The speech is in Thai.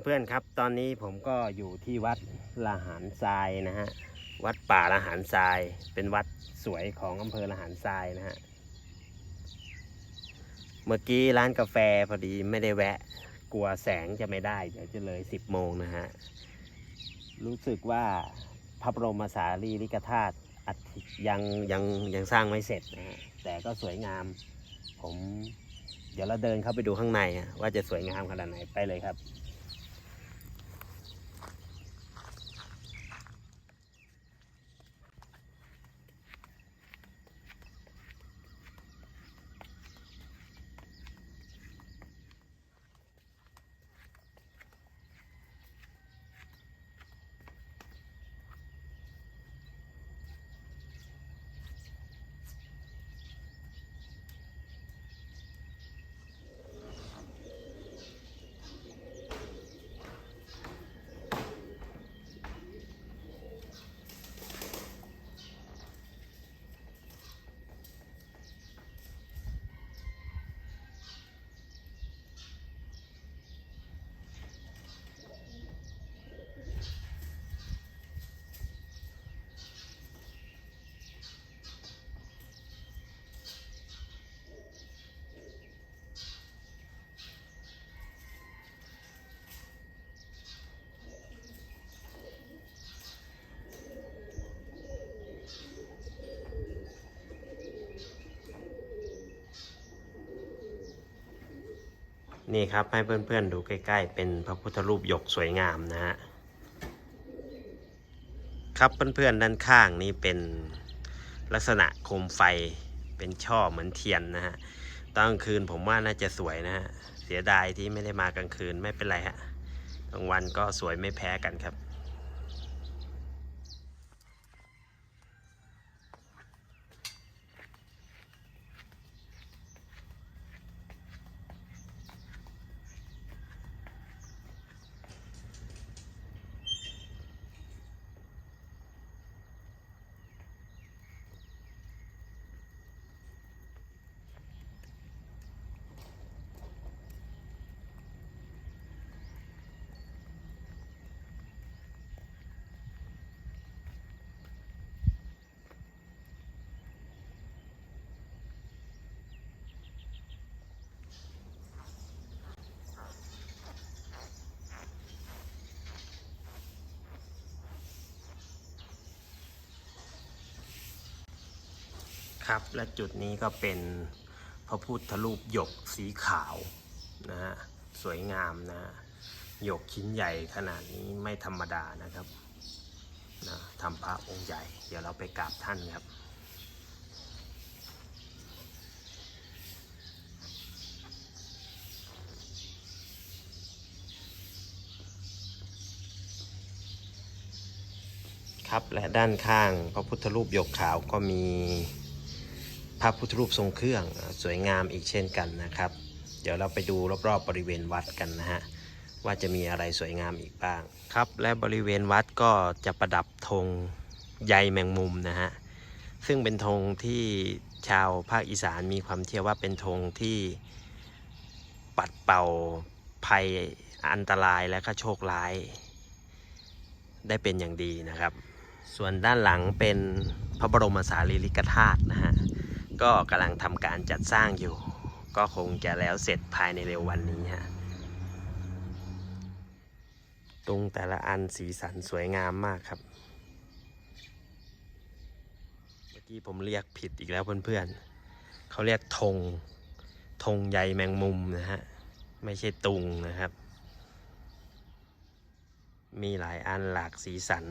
เพื่อนๆครับ ตอนนี้ผมก็อยู่ที่วัดละหารทรายนะฮะ วัดป่าละหารทราย เป็นวัดสวยของอำเภอละหารทรายนะฮะ เมื่อกี้ร้านกาแฟพอดีไม่ได้แวะ กลัวแสงจะไม่ได้ เดี๋ยวจะเลย10โมงนะฮะ รู้สึกว่าพระบรมสารีริกธาตุอัฐยังยังยังสร้างไม่เสร็จนะฮะ แต่ก็สวยงาม ผม เดี๋ยวเราเดินเข้าไปดูข้างในว่าจะสวยงามขนาดไหนไปเลยครับ นี่ครับให้เพื่อนๆดูใกล้ ๆ เป็นพระพุทธรูปหยกสวยงามนะฮะครับเพื่อนๆด้านข้างนี่เป็นลักษณะโคมไฟเป็นช่อเหมือนเทียนนะฮะตอนกลางคืนผมว่าน่าจะสวยนะฮะเสียดายที่ไม่ได้มากลางคืนไม่เป็นไรฮะกลางวันก็สวยไม่แพ้กันครับ ครับ และจุดนี้ก็เป็นพระพุทธรูปหยกสีขาวนะฮะสวยงามนะหยกชิ้นใหญ่ขนาดนี้ไม่ธรรมดานะครับนะทำพระองค์ใหญ่ เดี๋ยวเราไปกราบท่านครับครับและด้านข้างพระพุทธรูปหยกขาวก็มี พระพุทธรูปทรงเครื่องสวยงามอีกเช่นกันนะครับ เดี๋ยวเราไปดูรอบๆบริเวณวัดกันนะฮะว่าจะมีอะไรสวยงามอีกบ้างครับ และบริเวณวัดก็จะประดับธงใยแมงมุมนะฮะซึ่งเป็นธงที่ชาวภาคอีสานมีความเชื่อว่าเป็นธงที่ปัดเป่าภัยอันตรายและก็โชคร้าย ได้เป็นอย่างดีนะครับ ส่วนด้านหลังเป็นพระบรมสารีริกธาตุนะฮะ ก็กำลังทำการจัดสร้างอยู่ ก็คงจะแล้วเสร็จภายในเร็ววันนี้ฮะตรงแต่ละอันสีสันสวยงามมากครับ เมื่อกี้ผมเรียกผิดอีกแล้วเพื่อนๆเขาเรียกธงธงใยแมงมุมนะฮะ ไม่ใช่ตุงนะครับ มีหลายอันหลากสีสัน